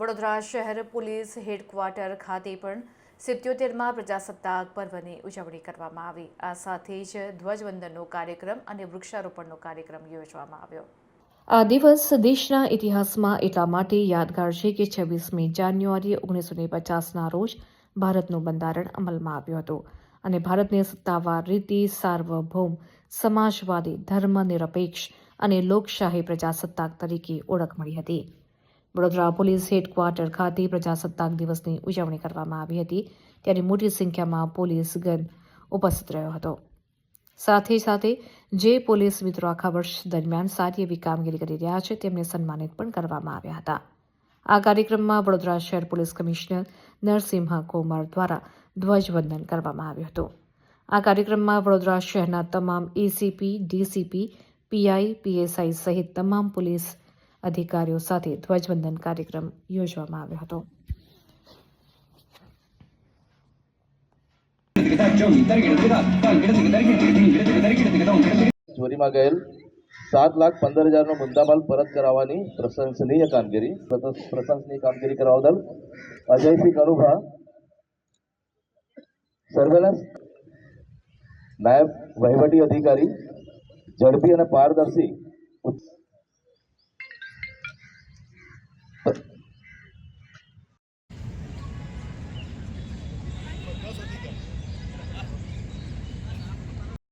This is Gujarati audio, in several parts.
વડોદરા શહેર પોલીસ હેડક્વાર્ટર ખાતે પણ સિત્યોતેરમાં પ્રજાસત્તાક પર્વની ઉજવણી કરવામાં આવી. આ સાથે જ ધ્વજવંદનનો કાર્યક્રમ અને વૃક્ષારોપણનો કાર્યક્રમ યોજવામાં આવ્યો. આ દિવસ દેશના ઇતિહાસમાં એટલા માટે યાદગાર છે કે છવ્વીસમી જાન્યુઆરી ઓગણીસો ને પચાસના રોજ ભારતનું બંધારણ અમલમાં આવ્યું હતું અને ભારતને સત્તાવાર રીતે સાર્વભૌમ, સમાજવાદી, ધર્મનિરપેક્ષ અને લોકશાહી પ્રજાસત્તાક તરીકે ઓળખ મળી હતી. વડોદરા પોલીસ હેડક્વાર્ટર ખાતે પ્રજાસત્તાક દિવસની ઉજવણી કરવામાં આવી હતી. ત્યારે મોટી સંખ્યામાં પોલીસ ગન ઉપસ્થિત રહ્યો હતો. સાથે સાથે જે પોલીસ મિત્રો આખા વર્ષ દરમિયાન સારી એવી કામગીરી કરી રહ્યા છે, તેમને સન્માનિત પણ કરવામાં આવ્યા હતા. આ કાર્યક્રમમાં વડોદરા શહેર પોલીસ કમિશનર નરસિંહ કોમર દ્વારા ધ્વજવંદન કરવામાં આવ્યું હતું. આ કાર્યક્રમમાં વડોદરા શહેરના તમામ એસીપી, ડીસીપી, પીઆઈ, પીએસઆઈ સહિત તમામ પોલીસ અધિકારીઓ સાથે ધ્વજવંદન કાર્યક્રમ યોજવામાં આવ્યો હતો. ચોરીમાં ગયેલ સાત લાખ પંદર હજારનો મુદ્દામાલ પરત કરાવવાની પ્રશંસનીય કામગીરી, પ્રશંસ- પ્રશંસનીય કામગીરી કરવા બદલ અજયસિંહ કરુભા, સર્વેલન્સ નાયબ વહીવટી અધિકારી, ઝડપી અને પારદર્શી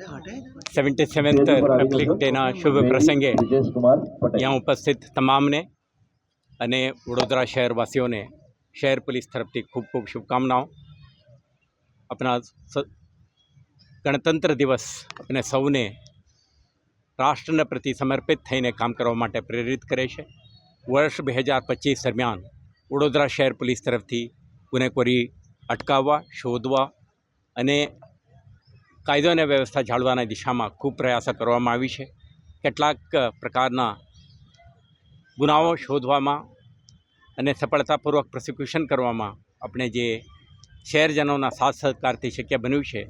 સેવન્ટી સેવન્થ રિપબ્લિક ડેના શુભ પ્રસંગે અહીંયા ઉપસ્થિત તમામને અને વડોદરા શહેરવાસીઓને શહેર પોલીસ તરફથી ખૂબ ખૂબ શુભકામનાઓ. આપણા ગણતંત્ર દિવસ અને સૌને રાષ્ટ્રને પ્રતિ સમર્પિત થઈને કામ કરવા માટે પ્રેરિત કરે છે. વર્ષ બે હજાર પચીસ દરમિયાન વડોદરા શહેર પોલીસ તરફથી ગુનેખોરી અટકાવવા શોધવા અને કાયદો અને વ્યવસ્થા જાળવવાની દિશામાં ખૂબ પ્રયાસો કરવામાં આવી છે. કેટલાક પ્રકારના ગુનાઓ શોધવામાં અને સફળતાપૂર્વક પ્રોસિક્યુશન કરવામાં આપણે જે શહેરજનોના સાથ સહકારથી શક્ય બન્યું છે,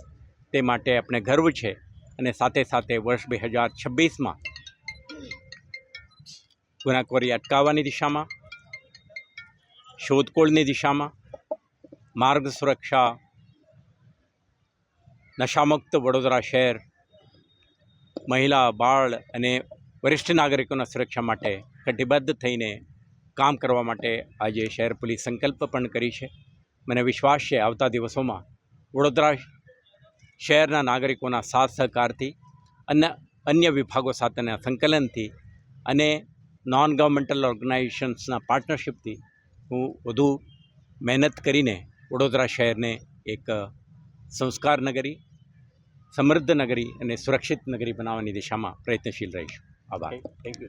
તે માટે આપણે ગર્વ છે અને સાથે સાથે વર્ષ બે હજાર છવ્વીસમાં ગુનાખોરી અટકાવવાની દિશામાં, શોધખોળની દિશામાં, માર્ગ સુરક્ષા નશામુક્ત વડોદરા શહેર, મહિલા, બાળ અને વરિષ્ઠ નાગરિકોના સુરક્ષા માટે કટિબદ્ધ થઈને કામ કરવા માટે આજે શહેર પોલીસ સંકલ્પ પણ કરી છે. મને વિશ્વાસ છે, આવતા દિવસોમાં વડોદરા શહેરના નાગરિકોના સાથ સહકારથી અને, અન્ય વિભાગો સાથેના સંકલનથી અને નોન ગવર્મેન્ટલ ઓર્ગેનાઇઝેશન્સના પાર્ટનરશિપથી હું વધુ મહેનત કરીને વડોદરા શહેરને એક સંસ્કાર નગરી સમૃદ્ધ નગરી અને સુરક્ષિત નગરી બનાવવાની દિશામાં પ્રયત્નશીલ રહીશું. આભાર. Thank you